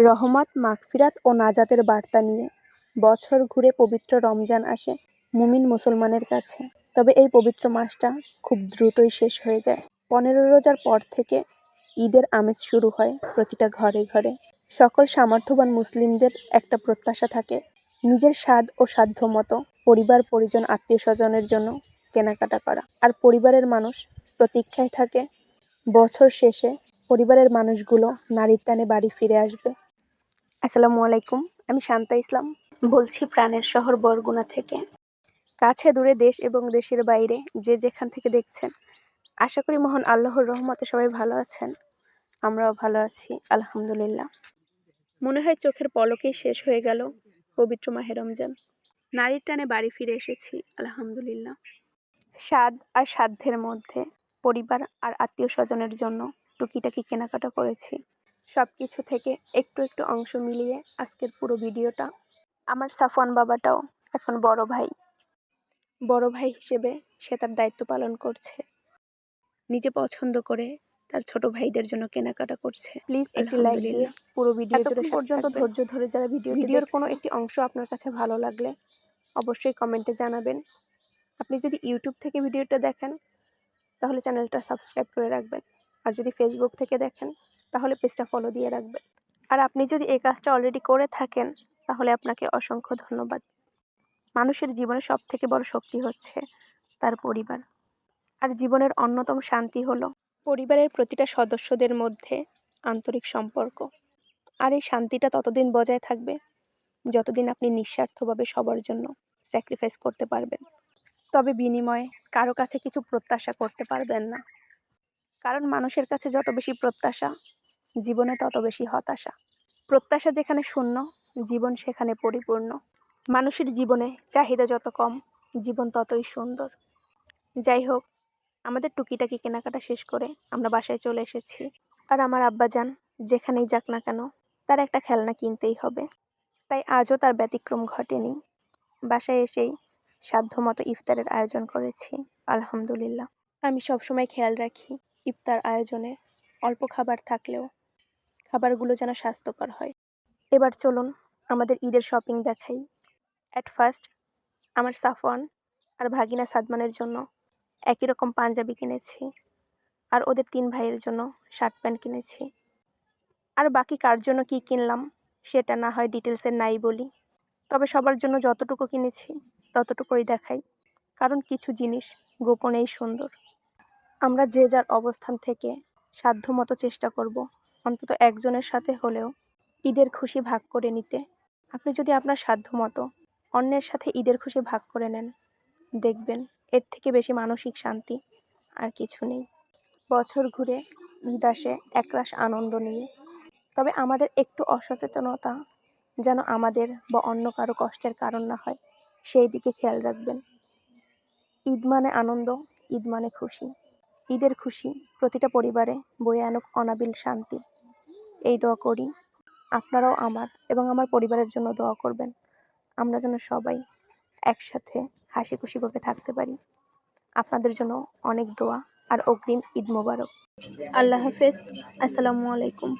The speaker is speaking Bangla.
রহমত, মাগফিরাত ও নাজাতের বার্তা নিয়ে। বছর ঘুরে পবিত্র রমজান আসে মুমিন মুসলমানের কাছে। তবে এই পবিত্র মাসটা খুব দ্রুতই শেষ হয়ে যায়। পনেরো রোজার পর থেকে ঈদের আমেজ শুরু হয় প্রতিটা ঘরে ঘরে। সকল সামর্থ্যবান মুসলিমদের একটা প্রত্যাশা থাকে, নিজের স্বাদ ও সাধ্য মতো পরিবার, পরিজন আত্মীয় স্বজনের জন্য কেনাকাটা করা। আর পরিবারের মানুষ প্রতীক্ষায় থাকে, বছর শেষে পরিবারের মানুষগুলো নারীর টানে বাড়ি ফিরে আসবে। আসসালামু আলাইকুম, আমি শান্তা ইসলাম। বলছি প্রাণের শহর বরগুনা থেকে। কাছে দূরে দেশ এবং দেশের বাইরে, যে যেখান থেকে দেখছেন। আশা করি মহান আল্লাহর রহমতে সবাই ভালো আছেন। আমরাও ভালো আছি, আলহামদুলিল্লাহ। মনে হয় চোখের পলকেই শেষ হয়ে গেল পবিত্র মাহে রমজান। নারীর টানে বাড়ি ফিরে এসেছি, আলহামদুলিল্লাহ। স্বাদ আর সাধ্যের মধ্যে, পরিবার আর আত্মীয় স্বজনের জন্য টুকিটাকি কেনাকাটা করেছি। সব কিছু থেকে একটু একটু অংশ মিলিয়ে আজকের পুরো ভিডিওটা। আমার সাফওয়ান বাবাটাও এখন বড় ভাই। বড় ভাই হিসেবে সে তার দায়িত্ব পালন করছে। নিজে পছন্দ করে তার ছোট ভাইদের জন্য কেনাকাটা করছে। প্লিজ একটি লাইক দিয়ে পুরো ভিডিও জুড়ে পর্যন্ত ধৈর্য ধরে যারা ভিডিও ভিডিওর কোনো একটি অংশ আপনার কাছে ভালো লাগলে অবশ্যই কমেন্টে জানাবেন। আপনি যদি ইউটিউব থেকে ভিডিওটা দেখেন তাহলে চ্যানেলটা সাবস্ক্রাইব করে রাখবেন। আর যদি ফেসবুক থেকে দেখেন তাহলে পেজটা ফলো দিয়ে রাখবেন। আর আপনি যদি এই কাজটা অলরেডি করে থাকেন, তাহলে আপনাকে অসংখ্য ধন্যবাদ। মানুষের জীবনে সব থেকে বড় শক্তি হচ্ছে তার পরিবার। আর জীবনের অন্যতম শান্তি হলো পরিবারের প্রতিটা সদস্যদের মধ্যে আন্তরিক সম্পর্ক। আর এই শান্তিটা ততদিন বজায় থাকবে যতদিন আপনি নিঃস্বার্থভাবে সবার জন্য স্যাক্রিফাইস করতে পারবেন। তবে বিনিময়ে কারও কাছে কিছু প্রত্যাশা করতে পারবেন না। কারণ মানুষের কাছে যত বেশি প্রত্যাশা জীবনে তত বেশি হতাশা। প্রত্যাশা যেখানে শূন্য, জীবন সেখানে পরিপূর্ণ। মানুষের জীবনে চাহিদা যত কম, জীবন ততই সুন্দর। যাই হোক, আমাদের টুকিটাকি কেনাকাটা শেষ করে আমরা বাসায় চলে এসেছি। আর আমার আব্বা যান যেখানেই যাক না কেন, তার একটা খেলনা কিনতেই হবে। তাই আজও তার ব্যতিক্রম ঘটেনি। বাসায় এসেই সাধ্যমতো ইফতারের আয়োজন করেছি, আলহামদুলিল্লাহ। আমি সবসময় খেয়াল রাখি, ইফতার আয়োজনে অল্প খাবার থাকলেও খাবারগুলো যেন স্বাস্থ্যকর হয়। এবার চলুন আমাদের ঈদের শপিং দেখাই। অ্যাট ফার্স্ট আমার সাফওয়ান আর ভাগিনা সাদমানের জন্য একই রকম পাঞ্জাবি কিনেছি আর ওদের তিন ভাইয়ের জন্য শার্ট প্যান্ট কিনেছি। আর বাকি কার জন্য কী কিনলাম সেটা না হয় ডিটেলসের নাই বলি। তবে সবার জন্য যতটুকু কিনেছি ততটুকুই দেখাই। কারণ কিছু জিনিস গোপনেই সুন্দর। আমরা যে যার অবস্থান থেকে সাধ্যমতো চেষ্টা করব, অন্তত একজনের সাথে হলেও ঈদের খুশি ভাগ করে নিতে। আপনি যদি আপনার সাধ্যমতো অন্যের সাথে ঈদের খুশি ভাগ করে নেন, দেখবেন এর থেকে বেশি মানসিক শান্তি আর কিছু নেই। বছর ঘুরে ঈদ আসে একরাশ আনন্দ নিয়ে। তবে আমাদের একটু অসচেতনতা যেন আমাদের বা অন্য কারও কষ্টের কারণ না হয়, সেই দিকে খেয়াল রাখবেন। ঈদ মানে আনন্দ, ঈদ মানে খুশি। ঈদের খুশি প্রতিটা পরিবারে বয়ে আনুক অনাবিল শান্তি। এই দোয়া করি আপনারাও আমার এবং আমার পরিবারের জন্য দোয়া করবেন। আমরা যেন সবাই একসাথে হাসি খুশিভাবে থাকতে পারি। আপনাদের জন্য অনেক দোয়া আর অগ্রিম ঈদ মোবারক। আল্লাহ হাফেজ। আসসালামু আলাইকুম।